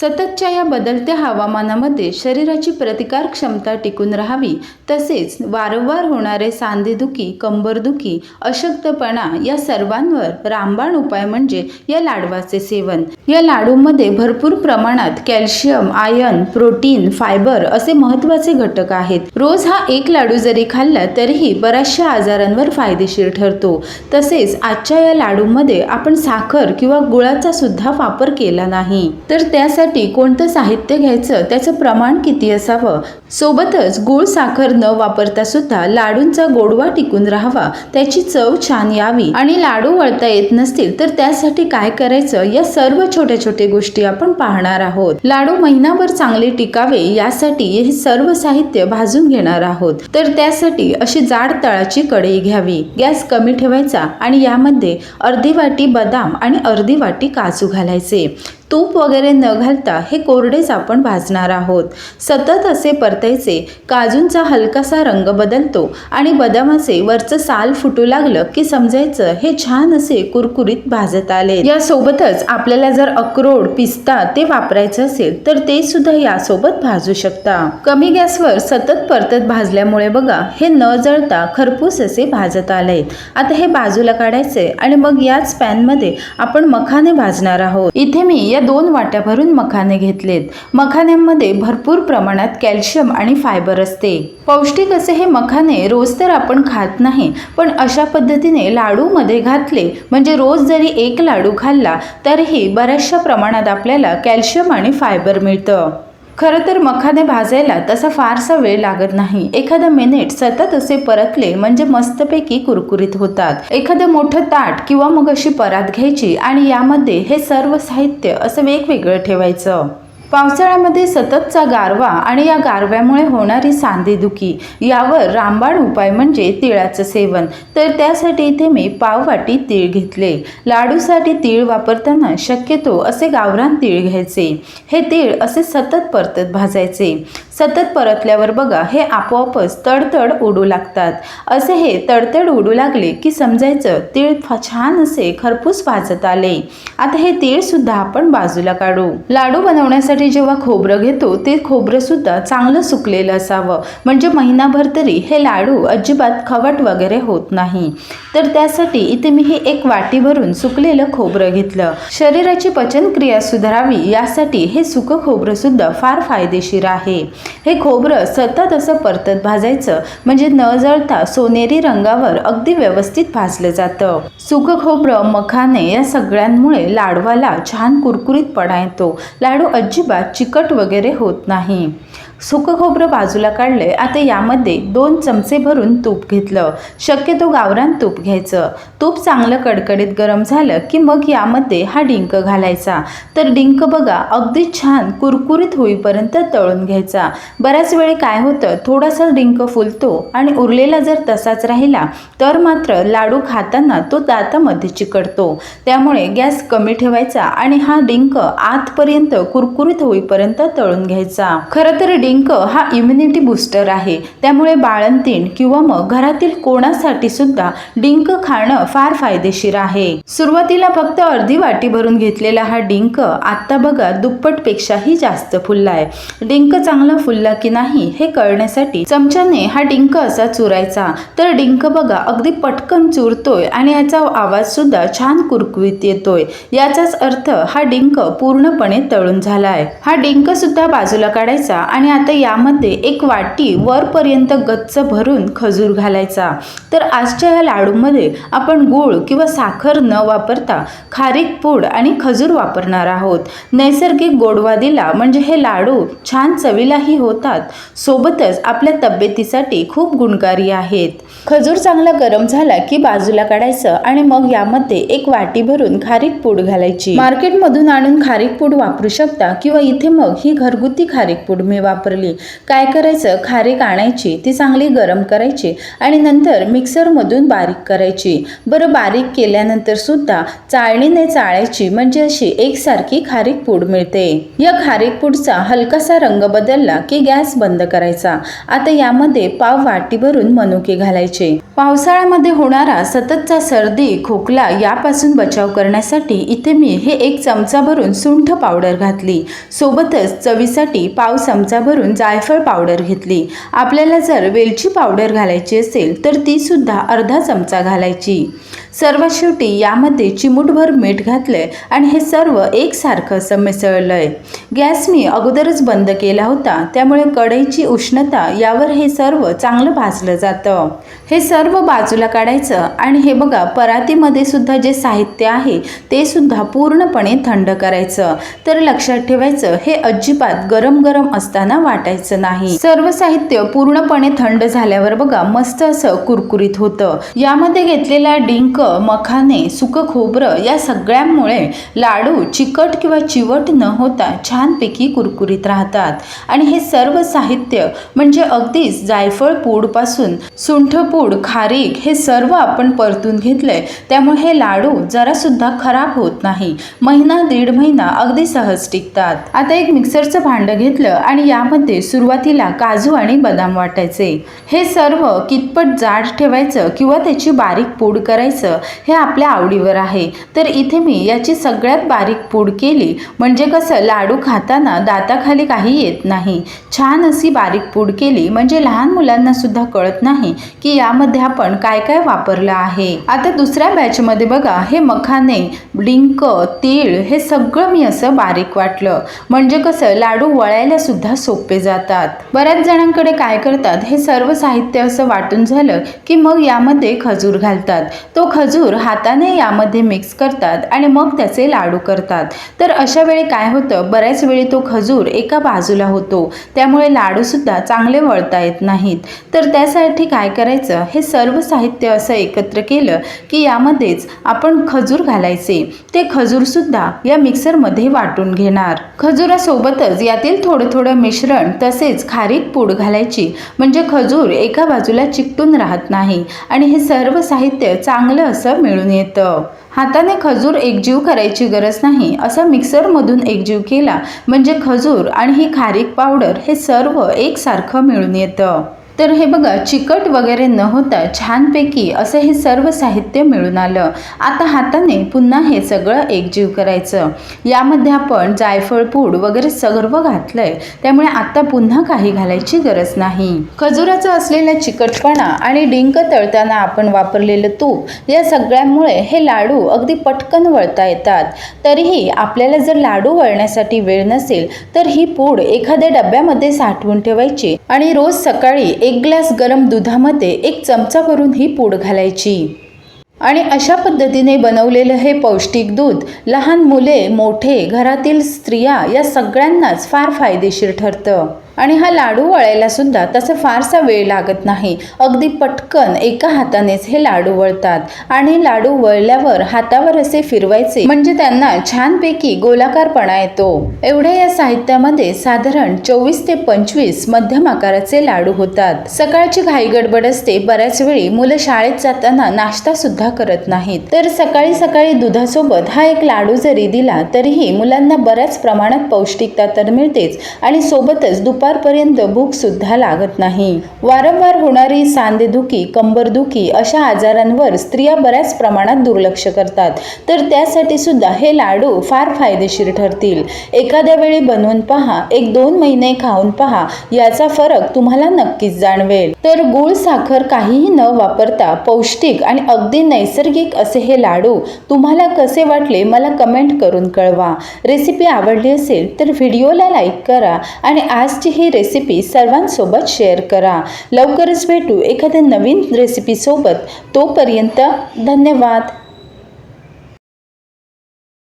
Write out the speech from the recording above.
सततच्या या बदलत्या हवामानामध्ये शरीराची प्रतिकार क्षमता टिकून राहावी तसेच वारंवार होणारे सांधेदुखी कंबरदुखी अशक्तपणा या सर्वांवर रामबाण उपाय म्हणजे या लाडवाचे सेवन. या लाडूमध्ये भरपूर प्रमाणात कॅल्शियम आयर्न प्रोटीन फायबर असे महत्त्वाचे घटक आहेत. रोज हा एक लाडू जरी खाल्ला तरीही बऱ्याचशा आजारांवर फायदेशीर ठरतो. तसेच आजच्या या लाडूमध्ये आपण साखर किंवा गुळाचा सुद्धा वापर केला नाही. तर त्यासाठी कोणतं साहित्य घ्यायचं? त्याचं प्रमाण किती असावं? सोबतच गुळ साखर न वापरता सुद्धा लाडूंचा गोडवा टिकून राहावा. त्याची चव छान यावी. आणि लाडू वळता येत नसतील तर त्यासाठी काय करायचं? या सर्व छोट्या छोट्या गोष्टी आपण पाहणार आहोत. लाडू महिनाभर चांगले टिकावे यासाठी हे सर्व साहित्य भाजून घेणार आहोत. तर त्यासाठी अशी जाड तळाची कढई घ्यावी. गॅस कमी ठेवायचा आणि यामध्ये अर्धी वाटी बदाम आणि अर्धी वाटी काजू घालायचे. तूप वगैरे न घालता हे कोरडेच आपण भाजणार आहोत. सतत असे परतायचे काजूंचा हलकासा रंग बदलतो आणि बदामाचे वरचं साल फुटू लागलं की समजायचं हे छान असे कुरकुरीत भाजत आले. यासोबतच आपल्याला जर अक्रोड पिस्ता ते वापरायचं असेल तर ते सुद्धा यासोबत भाजू शकता. कमी गॅसवर सतत परतत भाजल्यामुळे बघा हे न जळता खरपूस असे भाजत आले आता हे बाजूला काढायचे आणि मग याच पॅनमध्ये आपण मखाने भाजणार आहोत. इथे मी या दोन वाट्या भरून मखाने घेतलेत. मखान्यांमध्ये भरपूर प्रमाणात कॅल्शियम आणि फायबर असते. पौष्टिक असे हे मखाने रोज तर आपण खात नाही पण अशा पद्धतीने लाडूमध्ये घातले म्हणजे रोज जरी एक लाडू खाल्ला तरीही बऱ्याचशा प्रमाणात आपल्याला कॅल्शियम आणि फायबर मिळतं. खरं तर मखाने भाजायला तसा फारसा वेळ लागत नाही. एखादा मिनिट सतत असे परतले म्हणजे मस्तपैकी कुरकुरीत होतात. एखादं मोठं ताट किंवा मग अशी परात घ्यायची आणि यामध्ये हे सर्व साहित्य असं वेगवेगळं ठेवायचं. पावसाळ्यामध्ये सततचा गारवा आणि या गारव्यामुळे होणारी सांधेदुखी यावर रामबाण उपाय म्हणजे तिळाचं सेवन. तर त्यासाठी इथे मी पाववाटी तीळ घेतले. लाडूसाठी तीळ वापरताना शक्यतो असे गावरान तीळ घ्यायचे. हे तीळ असे सतत परतत भाजायचे. सतत परतल्यावर बघा हे आपोआपच तडतड उडू लागतात. असे हे तडतड उडू लागले की समजायचं तीळ छान असे खरपूस भाजत आले. आता हे तीळ सुद्धा आपण बाजूला काढू. लाडू बनवण्यासाठी जेव्हा खोबरं घेतो ते खोबरं सुद्धा चांगलं सुकलेलं असावं. म्हणजे महिनाभर तरी हे लाडू अजिबात खवट वगैरे होत नाही. तर त्यासाठी इथे मी हे एक वाटी भरून सुकलेलं खोबरं घेतलं. शरीराची पचनक्रिया सुधारावी यासाठी हे सुकं खोबरं सुद्धा फार फायदेशीर आहे. हे खोबरं सतत असं परतत भाजायचं म्हणजे न जळता सोनेरी रंगावर अगदी व्यवस्थित भाजलं जातं. सुकं खोबरं मखाने या सगळ्यांमुळे लाडवाला छान कुरकुरीतपणा येतो. लाडू अजिबात चिकट वगैरे होत नाही. सुकं खोबरं बाजूला काढलंय आता यामध्ये दोन चमचे भरून तूप घेतलं. शक्यतो गावरान तूप घ्यायचं. तूप चांगलं कडकडीत गरम झालं की मग यामध्ये हा डिंक घालायचा. तर डिंक बघा अगदी छान कुरकुरीत होईपर्यंत तळून घ्यायचा. बऱ्याच वेळी काय होतं थोडासा डिंक फुलतो आणि उरलेला जर तसाच राहिला तर मात्र लाडू खाताना तो दातामध्ये चिकटतो. त्यामुळे गॅस कमी ठेवायचा आणि हा डिंक आतपर्यंत कुरकुरीत होईपर्यंत तळून घ्यायचा. खरं तर डिंक हा इम्युनिटी बूस्टर आहे. त्यामुळे बाळंतीण किंवा मग घरातील कोणासाठी सुद्धा डिंक खाणं फार फायदेशीर आहे. सुरुवातीला फक्त अर्धी वाटी भरून घेतलेला हा डिंक आता बघा दुप्पटपेक्षाही जास्त फुललाय. डिंक चांगला फुलला की नाही हे कळण्यासाठी चमच्याने हा डिंक असा चुरायचा. तर डिंक बघा अगदी पटकन चुरतोय आणि याचा आवाज सुद्धा छान कुरकुरीत येतोय. याचाच अर्थ हा डिंक पूर्णपणे तळून झालाय. हा डिंक सुद्धा बाजूला काढायचा आणि आता यामध्ये एक वाटी वरपर्यंत गच्च भरून खजूर घालायचा. तर आजच्या या लाडूमध्ये आपण गूळ किंवा साखर न वापरता खारीक पूड आणि खजूर वापरणार आहोत. नैसर्गिक गोडवा दिला म्हणजे हे लाडू छान चवीलाही होतात. सोबतच आपल्या तब्येतीसाठी खूप गुणकारी आहेत. खजूर चांगला गरम झाला की बाजूला काढायचं आणि मग यामध्ये एक वाटी भरून खारीक पूड घालायची. मार्केटमधून आणून खारीक पूड वापरू शकता किंवा इथे मग ही घरगुती खारीक पूड मी वापर वापरली. काय करायचं? खारीक आणायची ती चांगली गरम करायची आणि नंतर मिक्सरमधून बारीक करायची. बरं बारीक केल्यानंतर सुद्धा चाळणीने चाळायची म्हणजे अशी एकसारखी खारीक पूड मिळते. या खारीक पूडचा हलकासा रंग बदलला की गॅस बंद करायचा. आता यामध्ये पाव वाटी भरून मनुके घालायचे. पावसाळ्यामध्ये होणारा सततचा सर्दी खोकला यापासून बचाव करण्यासाठी इथे मी हे एक चमचा भरून सुंठ पावडर घातली. सोबतच चवीसाठी पाव चमचा भरून जायफळ पावडर घेतली. आपल्याला जर वेलची पावडर घालायची असेल तर ती सुद्धा अर्धा चमचा घालायची. सर्व शेवटी यामध्ये चिमूटभर मीठ घातलंय आणि हे सर्व एकसारखं असं मिसळलंय. गॅस मी अगोदरच बंद केला होता त्यामुळे कढईची उष्णता यावर हे सर्व चांगलं भाजलं जातं. हे सर्व बाजूला काढायचं आणि हे बघा परातीमध्ये सुद्धा जे साहित्य आहे ते सुद्धा पूर्णपणे थंड करायचं. तर लक्षात ठेवायचं हे अजिबात गरम गरम असताना वाटायचं नाही. सर्व साहित्य पूर्णपणे थंड झाल्यावर बघा मस्त असं कुरकुरीत होतं. यामध्ये घेतलेला डिंक मखाने सुक खोबरं या सगळ्यांमुळे लाडू चिकट किंवा चिवट न होता छानपैकी कुरकुरीत राहतात. आणि हे सर्व साहित्य म्हणजे अगदीच जायफळ पूडपासून सुंठ पूड खारीक हे सर्व आपण परतून घेतलंय. त्यामुळे हे लाडू जरा सुद्धा खराब होत नाही. महिना दीड महिना अगदी सहज टिकतात. आता एक मिक्सरचं भांडं घेतलं आणि यामध्ये सुरुवातीला काजू आणि बदाम वाटायचे. हे सर्व कितपत जाड ठेवायचं किंवा त्याची बारीक पूड करायचं हे आपल्या आवडीवर आहे. तर इथे मी याची सगळ्यात बारीक पूड केली. म्हणजे कसं लाडू खाताना दाताखाली काही येत नाही. छान अशी बारीक पूड केली. म्हणजे लहान मुलांना सुद्धा कळत नाही की यामध्ये आपण काय काय वापरलं आहे. आता दुसऱ्या बॅचमध्ये बघा. हे मखाने डिंक तीळ हे सगळं मी असं बारीक वाटलं. म्हणजे कसं लाडू वळायला सुद्धा सोपं जातात. बऱ्याच जणांकडे काय करतात हे सर्व साहित्य असं वाटून झालं की मग यामध्ये खजूर घालतात. तो खजूर हाताने यामध्ये मिक्स करतात आणि मग त्याचे लाडू करतात. तर अशा वेळी काय होतं बऱ्याच वेळी तो खजूर एका बाजूला होतो. त्यामुळे लाडू सुद्धा चांगले वळता येत नाहीत. तर त्यासाठी काय करायचं हे सर्व साहित्य असं एकत्र केलं की यामध्येच आपण खजूर घालायचे. ते खजूर सुद्धा या मिक्सरमध्ये वाटून घेणार. खजुरासोबतच यातील थोडं थोडं मिश्रण तसेच खारीक पूड घालायची. म्हणजे खजूर एका बाजूला चिकटून राहत नाही आणि हे सर्व साहित्य चांगलं असं मिळून येतं. हाताने खजूर एकजीव करायची गरज नाही. असं मिक्सरमधून एकजीव केला म्हणजे खजूर आणि ही खारीक पावडर हे सर्व एकसारखं मिळून येतं. तर हे बघा चिकट वगैरे न होता छानपैकी असं हे सर्व साहित्य मिळून आलं. आता हाताने पुन्हा हे सगळं एकजीव करायचं. यामध्ये आपण जायफळ पूड वगैरे सर्व घातलंय. त्यामुळे आता पुन्हा काही घालायची गरज नाही. खजुराचा असलेला चिकटपणा आणि डिंक तळताना आपण वापरलेलं तूप या सगळ्यामुळे हे लाडू अगदी पटकन वळता येतात. तरीही आपल्याला जर लाडू वळण्यासाठी वेळ नसेल तर ही पूड एखाद्या डब्यामध्ये साठवून ठेवायची आणि रोज सकाळी एक ग्लास गरम दुधामध्ये एक चमचा करून ही पूड घालायची. आणि अशा पद्धतीने बनवलेलं हे पौष्टिक दूध लहान मुले मोठे घरातील स्त्रिया या सगळ्यांनाच फार फायदेशीर ठरतं. आणि हा लाडू वळायला सुद्धा तसं फारसा वेळ लागत नाही. अगदी पटकन एका हातानेच हे लाडू वळतात. आणि लाडू वळल्यावर हातावर असे फिरवायचे म्हणजे त्यांना छानपैकी गोलाकारपणा येतो. एवढ्या या साहित्यामध्ये साधारण चोवीस ते पंचवीस मध्यम आकाराचे लाडू होतात. सकाळची घाई गडबड असते बऱ्याच वेळी मुलं शाळेत जाताना नाश्ता सुद्धा करत नाहीत. तर सकाळी सकाळी दुधासोबत हा एक लाडू जरी दिला तरीही मुलांना बऱ्याच प्रमाणात पौष्टिकता तर मिळतेच आणि सोबतच दुपार दुपारपर्यंत भूक सुद्धा लागत नाही. वारंवार होणारी सांधेदुखी कंबरदुखी अशा आजारांवर स्त्रिया बऱ्याच प्रमाणात दुर्लक्ष करतात. तर त्यासाठी सुद्धा हे लाडू फार फायदेशीर ठरतील. एखाद्या वेळी बनवून पहा एक दोन महिने खाऊन पहा याचा फरक तुम्हाला नक्कीच जाणवेल. तर गुळ साखर काहीही न वापरता पौष्टिक आणि अगदी नैसर्गिक असे हे लाडू तुम्हाला कसे वाटले मला कमेंट करून कळवा. रेसिपी आवडली असेल तर व्हिडिओला लाईक करा आणि आजची ही रेसिपी सर्वांसोबत शेअर करा. लवकरच भेटू एखाद्या नवीन रेसिपीसोबत तोपर्यंत धन्यवाद.